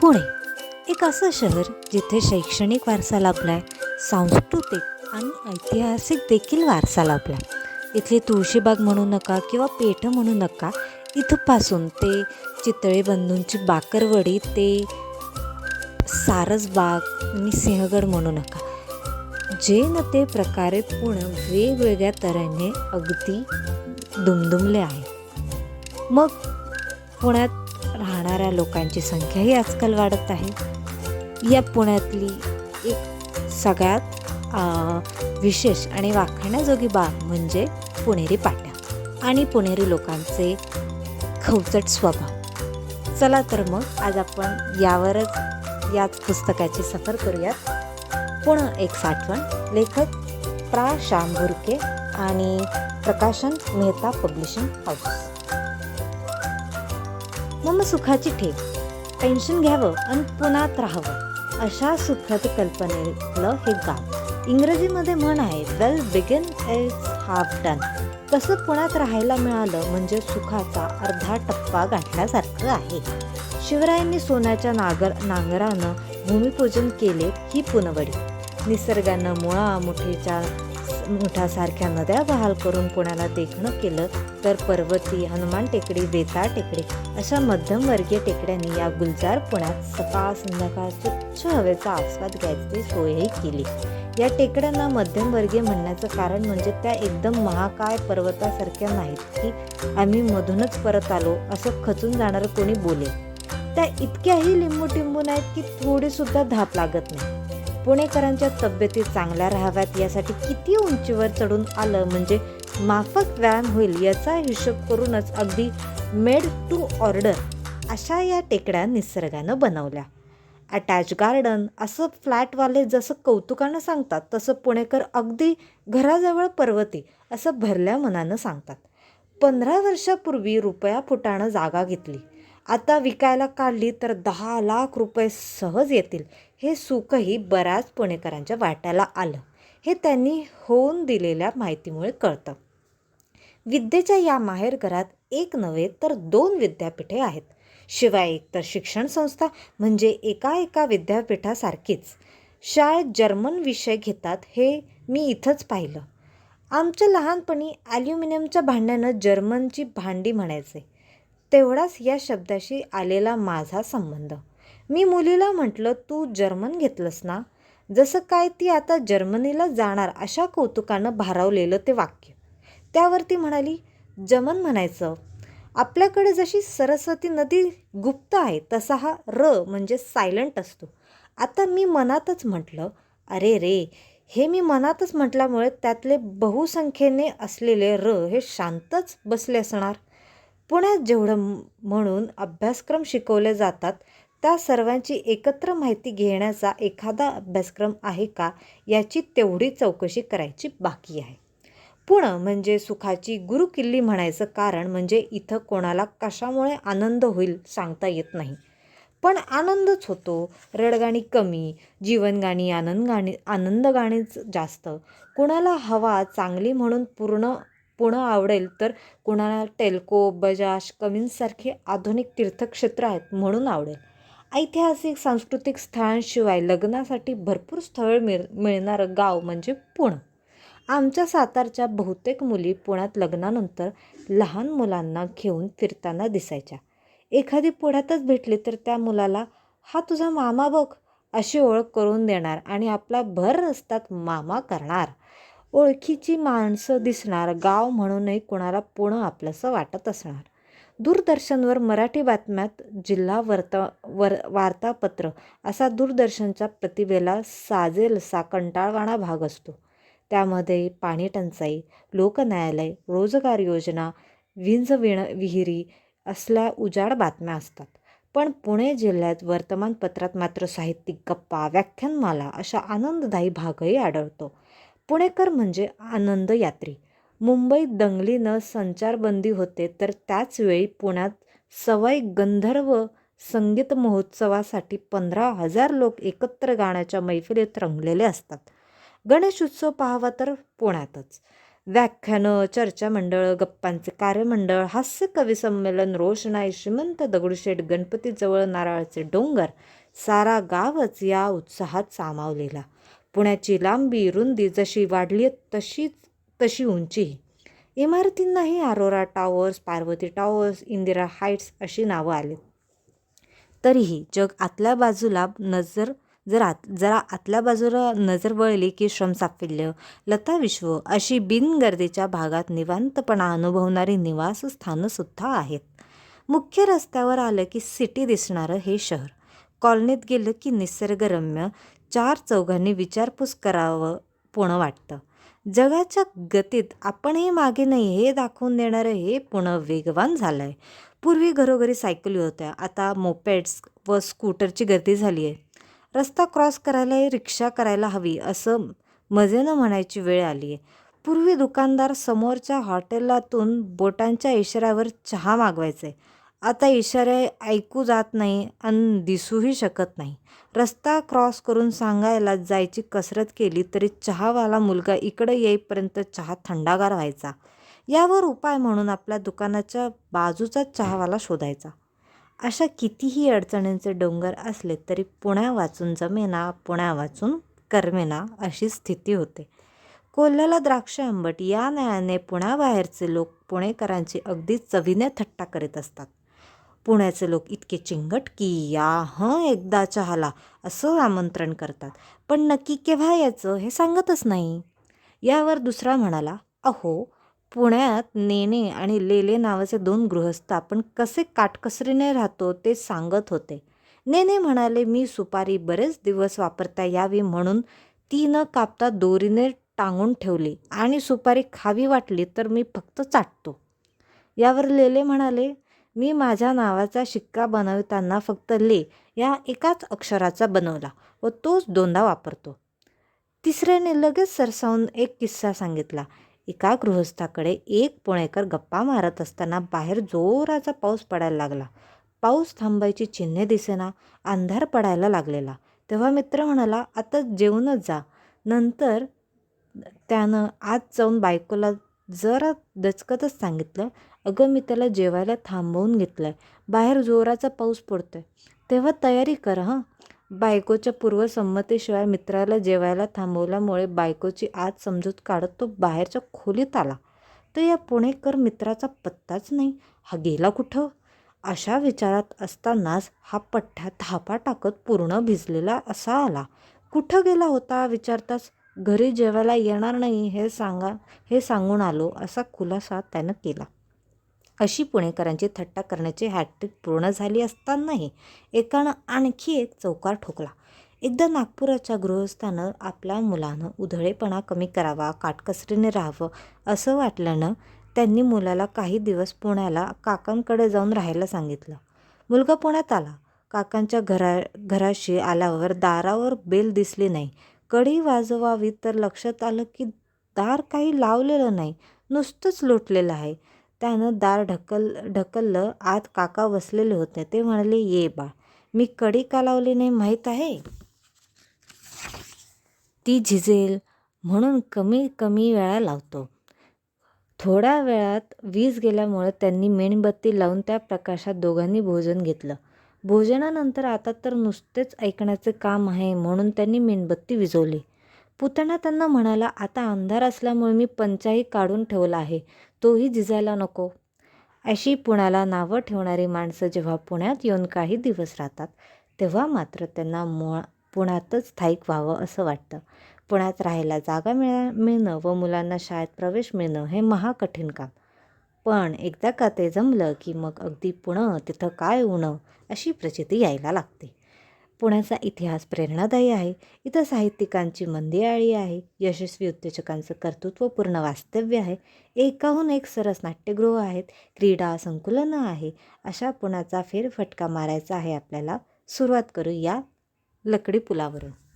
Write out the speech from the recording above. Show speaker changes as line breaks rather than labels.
पुणे एक असं शहर जिथे शैक्षणिक वारसा लाभलाय सांस्कृतिक आणि ऐतिहासिक देखील वारसा लाभलाय. इथली तुळशीबाग म्हणू नका किंवा पेठ म्हणू नका इथपासून ते चितळे बंधूंची बाकरवडी ते सारसबाग आणि सिंहगड म्हणू नका. जे न ते प्रकारे पुणे वेगवेगळ्या तऱ्हेने अगदी दुमदुमले आहे. मग पुण्यात राहणाऱ्या लोकांची संख्याही आजकाल वाढत आहे. या पुण्यातली एक सगळ्यात विशेष आणि वाखाण्याजोगी बाब म्हणजे पुणेरी पाट्या आणि पुणेरी लोकांचे खवचट स्वभाव. चला तर मग आज आपण यावरच याच पुस्तकाची सफर करूयात. पुणं एक साठवण. लेखक प्रा. श्याम भुरके आणि प्रकाशन मेहता पब्लिशिंग हाऊस. मग सुखाची ठेप पेन्शन घ्यावं आणि पुण्यात राहावं. अशा सुखद कल्पनेतलं हे गाव. इंग्रजीमध्ये म्हण आहे well begin is half done तसं पुण्यात राहायला मिळालं म्हणजे सुखाचा अर्धा टप्पा गाठल्यासारखं आहे. शिवरायांनी सोन्याच्या नागर नांगरानं भूमिपूजन केले ही पुनवडी. निसर्गानं मुळा मुठीच्या मुठासारख्या नद्या बहाल करून पुण्याला देखणं केलं तर पर्वती हनुमान टेकडी बेताळ टेकडी अशा मध्यमवर्गीय टेकड्यांनी या गुलजार पुण्यात सकाळ संध्याकाळ स्वच्छ हवेचा आस्वाद घ्यायची सोयही केली. या टेकड्यांना मध्यमवर्गीय म्हणण्याचं कारण म्हणजे त्या एकदम महाकाय पर्वतासारख्या नाहीत की आम्ही मधूनच परत आलो असं खचून जाणारं कोणी बोले. त्या इतक्याही लिंबू टिंबू नाहीत की थोडीसुद्धा धाप लागत नाही. पुणेकरांच्या तब्येती चांगल्या राहाव्यात यासाठी किती उंचीवर चढून आलं म्हणजे माफक व्यायाम होईल याचा हिशोब करूनच अगदी मेड टू ऑर्डर अशा या टेकड्या निसर्गानं बनवल्या. अटॅच गार्डन असं फ्लॅटवाले जसं कौतुकानं सांगतात तसं पुणेकर अगदी घराजवळ पर्वती असं भरल्या मनानं सांगतात. पंधरा वर्षापूर्वी रुपया फुटानं जागा घेतली. आता विकायला काढली तर दहा लाख रुपये सहज येतील हे सुखही बऱ्याच पुणेकरांच्या वाट्याला आलं. हे त्यांनी होऊन दिलेल्या माहितीमुळे कळतं. विद्येच्या या माहेरघरात एक नव्हे तर दोन विद्यापीठे आहेत. शिवाय एकतर शिक्षण संस्था म्हणजे एका एका विद्यापीठासारखीच. शाळेत जर्मन विषय घेतात हे मी इथंच पाहिलं. आमच्या लहानपणी ॲल्युमिनियमच्या भांड्यानं जर्मनची भांडी म्हणायचे. तेवढाच या शब्दाशी आलेला माझा संबंध. मी मुलीला म्हटलं तू जर्मन घेतलंस ना? जसं काय ती आता जर्मनीला जाणार अशा कौतुकानं भारावलेलं ते वाक्य. त्यावर ती म्हणाली जमन म्हणायचं. आपल्याकडे जशी सरस्वती नदी गुप्त आहे तसा हा र म्हणजे सायलंट असतो. आता मी मनातच म्हटलं अरे रे हे मी मनातच म्हटल्यामुळे त्यातले बहुसंख्येने असलेले र हे शांतच बसले असणार. पुण्यात जेवढं म्हणून अभ्यासक्रम शिकवले जातात त्या सर्वांची एकत्र माहिती घेण्याचा एखादा अभ्यासक्रम आहे का याची तेवढी चौकशी करायची बाकी आहे. पुणं म्हणजे सुखाची गुरुकिल्ली म्हणायचं कारण म्हणजे इथं कोणाला कशामुळे आनंद होईल सांगता येत नाही. पण आनंदच होतो. रडगाणी कमी जीवनगाणी आनंदगाणी आनंदगाणीच जास्त. कुणाला हवा चांगली म्हणून पूर्ण पुणं आवडेल तर कुणाला टेल्को बजाज कमिन्ससारखे आधुनिक तीर्थक्षेत्र आहेत म्हणून आवडेल. ऐतिहासिक सांस्कृतिक स्थळांशिवाय लग्नासाठी भरपूर स्थळ मिळ मिळणारं गाव म्हणजे पुणं. आमच्या सातारच्या बहुतेक मुली पुण्यात लग्नानंतर लहान मुलांना घेऊन फिरताना दिसायच्या. एखादी पुण्यातच भेटली तर त्या मुलाला हा तुझा मामा बघ अशी ओळख करून देणार आणि आपला भर रस्त्यात मामा करणार. ओळखीची माणसं दिसणार गाव म्हणूनही कुणाला पुणं आपलंसं वाटत असणार. दूरदर्शनवर मराठी बातम्यात जिल्हा वर्ता वर वार्तापत्र असा दूरदर्शनच्या प्रतिभेला साजेलसा कंटाळवाणा भाग असतो. त्यामध्ये पाणी टंचाई लोकन्यायालय रोजगार योजना विंज विण विहिरी असल्या उजाड बातम्या असतात. पण पुणे जिल्ह्यात वर्तमानपत्रात मात्र साहित्यिक गप्पा व्याख्यानमाला अशा आनंददायी भागही आढळतो. पुणेकर म्हणजे आनंद यात्री. मुंबईत दंगलीनं संचारबंदी होते तर त्याचवेळी पुण्यात सवाई गंधर्व संगीत महोत्सवासाठी पंधरा हजार लोक एकत्र गाण्याच्या मैफिलीत रंगलेले असतात. गणेश उत्सव पाहावा तर पुण्यातच. व्याख्यानं चर्चा मंडळ गप्पांचे कार्यमंडळ हास्य कवी संमेलन रोषणाई श्रीमंत दगडूशेठ गणपतीजवळ नारळाचे डोंगर सारा गावच या उत्साहात सामावलेला. पुण्याची लांबी रुंदी जशी वाढली तशीच तशी उंची. इमारतींनाही Arora towers Parvati towers Indira heights अशी नावं आली. तरीही जग आतल्या बाजूला नजर जर आत जरा आतल्या बाजूला नजर वळली की श्रमसाफल्य लता विश्व अशी बिनगर्दीच्या भागात निवांतपणा अनुभवणारी निवासस्थानंसुद्धा आहेत. मुख्य रस्त्यावर आलं की सिटी दिसणारं हे शहर. कॉलनीत गेलं की निसर्गरम्य चार चौघांनी विचारपूस करावं पुणं वाटतं. जगाच्या गतीत आपणही मागे नाही हे दाखवून देणारं हे पुणं वेगवान झालं आहे पूर्वी घरोघरी सायकली होत्या आता मोपेड्स व स्कूटरची गर्दी झाली आहे रस्ता क्रॉस करायला रिक्षा करायला हवी असं मजेनं म्हणायची वेळ आली आहे पूर्वी दुकानदार समोरच्या हॉटेलातून बोटांच्या इशाऱ्यावर चहा मागवायचे. आता इशारे ऐकू जात नाही आणि दिसूही शकत नाही. रस्ता क्रॉस करून सांगायला जायची कसरत केली तरी चहावाला मुलगा इकडं येईपर्यंत चहा थंडागार व्हायचा. यावर उपाय म्हणून आपल्या दुकानाच्या बाजूचा चहावाला शोधायचा. अशा कितीही अडचणींचे डोंगर असले तरी पुण्या वाचून जमेना पुण्या वाचून करमेना अशी स्थिती होते. कोल्ह्याला द्राक्ष आंबट या न्यायाने पुण्याबाहेरचे लोक पुणेकरांची अगदी चवीने थट्टा करीत असतात. पुण्याचे लोक इतके चिंगट की या हं एकदा चहाला असं आमंत्रण करतात. पण नक्की केव्हा यायचं हे सांगतच नाही. यावर दुसरा म्हणाला अहो पुण्यात नेने आणि लेले नावाचे दोन गृहस्थ आपण कसे काटकसरीने राहतो ते सांगत होते. नेने म्हणाले मी सुपारी बरेच दिवस वापरता यावी म्हणून ती न कापता दोरीने टांगून ठेवली आणि सुपारी खावी वाटली तर मी फक्त चाटतो. यावर लेले म्हणाले मी माझ्या नावाचा शिक्का बनवताना फक्त ले या एकाच अक्षराचा बनवला व तोच दोनदा वापरतो. तिसऱ्याने लगेच सरसावून एक किस्सा सांगितला. एका गृहस्थाकडे एक पुणेकर गप्पा मारत असताना बाहेर जोराचा पाऊस पडायला लागला. पाऊस थांबायची चिन्हे दिसेना अंधार पडायला लागलेला. तेव्हा मित्र म्हणाला आता जेवूनच जा. नंतर त्यानं आत जाऊन बायकोला जरा दचकतच सांगितलं अगं मी त्याला जेवायला थांबवून घेतलं आहे बाहेर जोराचा पाऊस पडतो आहे तेव्हा तयारी कर हां. बायकोच्या पूर्वसंमतीशिवाय मित्राला जेवायला थांबवल्यामुळे बायकोची आत समजूत काढत तो बाहेरच्या खोलीत आला. तर या पुणेकर मित्राचा पत्ताच नाही. हा गेला कुठं? अशा विचारात असतानाच हा पठ्ठा धापा टाकत पूर्ण भिजलेला असा आला. कुठं गेला होता विचारताच? घरी जेवायला येणार नाही हे सांगा हे सांगून आलो असा खुलासा त्यानं केला. अशी पुणेकरांची थट्टा करण्याची हॅट्रिक पूर्ण झाली असतानाही एकानं आणखी एक चौकार ठोकला. एकदा नागपुराच्या गृहस्थानं आपल्या मुलानं उधळेपणा कमी करावा काटकसरीने राहावं असं वाटल्यानं त्यांनी मुलाला काही दिवस पुण्याला काकांकडे जाऊन राहायला सांगितलं. मुलगा पुण्यात आला. काकांच्या घरा घराशी आल्यावर दारावर बेल दिसली नाही. कडी वाजवावी तर लक्षात आलं की दार काही लावलेलं नाही. नुसतंच लोटलेलं आहे. त्यानं दार ढकल ढकललं. आत काका बसलेले होते. ते म्हणाले ये बा. मी कडी का लावली नाही माहीत आहे? ती झिजेल. म्हणून कमी कमी वेळा लावतो. थोड्या वेळात वीज गेल्यामुळे त्यांनी मेणबत्ती लावून त्या प्रकाशात दोघांनी भोजन घेतलं. भोजनानंतर आता तर नुसतेच ऐकण्याचे काम आहे म्हणून त्यांनी मेणबत्ती विझवली. पुतणा त्यांना म्हणाला आता अंधार असल्यामुळे मी पंचाही काढून ठेवला आहे. तोही झिजायला नको. अशी पुण्याला नावं ठेवणारी माणसं जेव्हा पुण्यात येऊन काही दिवस राहतात तेव्हा मात्र त्यांना मुळा पुण्यातच स्थायिक व्हावं असं वाटतं. पुण्यात राहायला जागा मिळा मिळणं व मुलांना शाळेत प्रवेश मिळणं हे महाकठीण काम. पण एकदा का ते जमलं की मग अगदी पुणं तिथं काय उणं अशी प्रचिती यायला लागते. पुण्याचा इतिहास प्रेरणादायी आहे. इथं साहित्यिकांची मंदिआळी आहे. यशस्वी उद्योजकांचं कर्तृत्वपूर्ण वास्तव्य आहे. एकाहून एक सरस नाट्यगृह आहेत. क्रीडा संकुलनं आहे. अशा पुण्याचा फेरफटका मारायचा आहे आपल्याला. सुरुवात करू या लकडी पुलावरून.